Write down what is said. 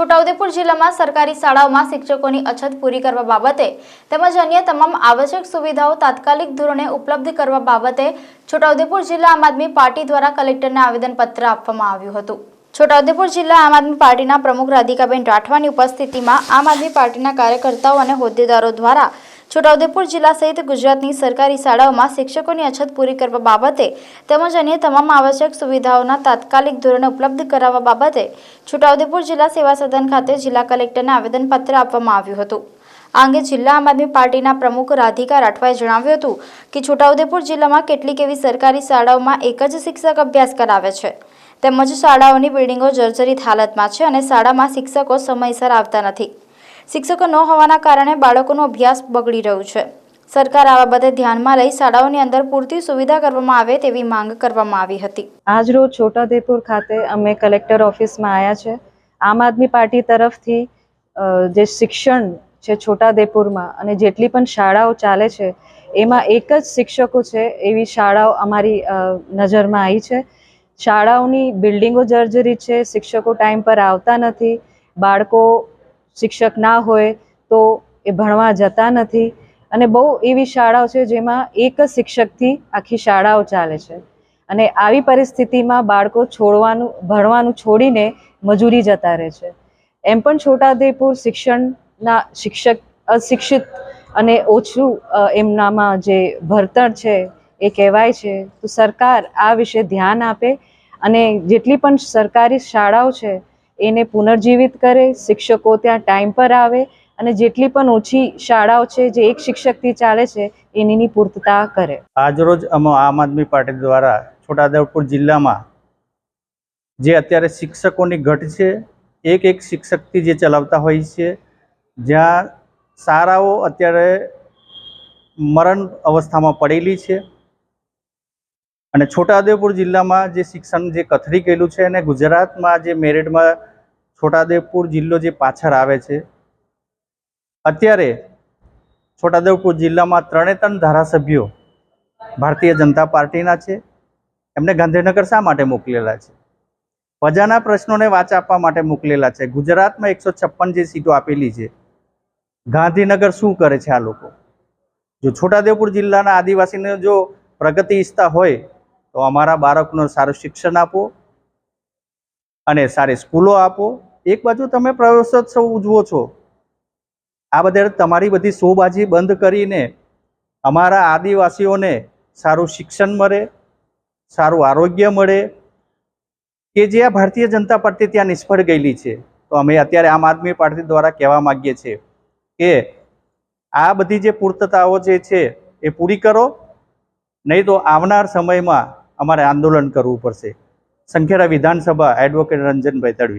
છોટાઉદેપુર જિલ્લામાં સરકારી શાળાઓમાં શિક્ષકોની અછત પૂરી કરવા બાબતે તેમજ અન્ય તમામ આવશ્યક સુવિધાઓ તાત્કાલિક ધોરણે ઉપલબ્ધ કરવા બાબતે છોટાઉદેપુર જિલ્લા આમ આદમી પાર્ટી દ્વારા કલેક્ટરને આવેદનપત્ર આપવામાં આવ્યું હતું. છોટાઉદેપુર જિલ્લા આમ આદમી પાર્ટીના પ્રમુખ રાધિકાબેન રાઠવાની ઉપસ્થિતિમાં આમ આદમી પાર્ટીના કાર્યકર્તાઓ અને હોદ્દેદારો દ્વારા છોટાઉદેપુર જિલ્લા સહિત ગુજરાતની સરકારી શાળાઓમાં શિક્ષકોની અછત પૂરી કરવા બાબતે તેમજ અન્ય તમામ આવશ્યક સુવિધાઓના તાત્કાલિક ધોરણે ઉપલબ્ધ કરાવવા બાબતે છોટાઉદેપુર જિલ્લા સેવા સદન ખાતે જિલ્લા કલેક્ટરને આવેદનપત્ર આપવામાં આવ્યું હતું. આ અંગે જિલ્લા આમ આદમી પાર્ટીના પ્રમુખ રાધિકા રાઠવાએ જણાવ્યું હતું કે છોટાઉદેપુર જિલ્લામાં કેટલીક એવી સરકારી શાળાઓમાં એક જ શિક્ષક અભ્યાસ કરાવે છે. તેમજ શાળાઓની બિલ્ડિંગો જર્જરિત હાલતમાં છે અને શાળામાં શિક્ષકો સમયસર આવતા નથી. શિક્ષકો ન હોવાના કારણે બાળકોનો અભ્યાસ બગડી રહ્યું છે. સરકાર આ બાબતે ધ્યાનમાં લઈ શાળાઓની અંદર પૂરતી સુવિધા કરવામાં આવે તેવી માંગ કરવામાં આવી હતી. આજરોજ છોટાઉદેપુર ખાતે અમે કલેક્ટર ઓફિસમાં આવ્યા છે. આમ આદમી પાર્ટી તરફથી જે શિક્ષણ છે છોટાદેપુરમાં અને જેટલી પણ શાળાઓ ચાલે છે, એમાં એક જ શિક્ષકો છે એવી શાળાઓ અમારી નજરમાં આવી છે. શાળાઓની બિલ્ડિંગો જર્જરી છે, શિક્ષકો ટાઈમ પર આવતા નથી, બાળકો શિક્ષક ના હોય તો એ ભણવા જતા નથી. અને બહુ એવી શાળાઓ છે જેમાં એક શિક્ષકથી આખી શાળાઓ ચાલે છે. અને આવી પરિસ્થિતિમાં બાળકો છોડવાનું, ભણવાનું છોડીને મજૂરી જતા રહે છે. એમ પણ છોટાઉદેપુર શિક્ષણના શિક્ષક, અશિક્ષિત અને ઓછું એમનામાં જે ભણતર છે એ કહેવાય છે. તો સરકાર આ વિશે ધ્યાન આપે અને જેટલી પણ સરકારી શાળાઓ છે એને પુનર્જીવિત કરે, શિક્ષકો ત્યાં ટાઈમ પર આવે અને જેટલી પણ ઓછી શાળાઓ છે, જે એક શિક્ષકથી ચાલે છે, એનીની પૂર્તતા કરે. આજરોજ અમે આમ આદમી પાર્ટી દ્વારા છોટાઉદેપુર જિલ્લામાં જે અત્યારે શિક્ષકોની ઘટ છે, એક એક શિક્ષકથી જે ચલાવતા હોય છે, જ્યાં શાળાઓ અત્યારે મરણ અવસ્થામાં પડેલી છે અને છોટાઉદેપુર જિલ્લામાં જે શિક્ષણ જે કથળી ગયેલું છે અને ગુજરાતમાં જે મેરિટમાં છોટાઉદેપુર જિલ્લો જે પાછળ આવે છે, અત્યારે છોટાદેવપુર જિલ્લામાં ત્રણે ત્રણ ધારાસભ્યો ભારતીય જનતા પાર્ટીના છે. એમને ગાંધીનગર શા માટે મોકલેલા છે? પ્રજાના પ્રશ્નોને વાચ આપવા માટે મોકલેલા છે. ગુજરાતમાં એકસો છપ્પન જે સીટો આપેલી છે, ગાંધીનગર શું કરે છે આ લોકો? જો છોટાદેવપુર જિલ્લાના આદિવાસીને જો પ્રગતિ ઈચ્છતા હોય, તો અમારા બાળકનું સારું શિક્ષણ આપો અને સારી સ્કૂલો આપો. એક બાજુ તમે પ્રવેશોત્સવ ઉજવો છો. આ બધા તમારી બધી શોબાજી બંધ કરીને અમારા આદિવાસીઓને સારું શિક્ષણ મળે, સારું આરોગ્ય મળે, કે જે આ ભારતીય જનતા પાર્ટી ત્યાં નિષ્ફળ ગયેલી છે. તો અમે અત્યારે આમ આદમી પાર્ટી દ્વારા કહેવા માગીએ છીએ કે આ બધી જે પૂર્તતાઓ જે છે એ પૂરી કરો, નહીં તો આવનાર સમયમાં અમારે આંદોલન કરવું પડશે. સંખેડા વિધાનસભા એડવોકેટ રંજનભાઈ તડવી.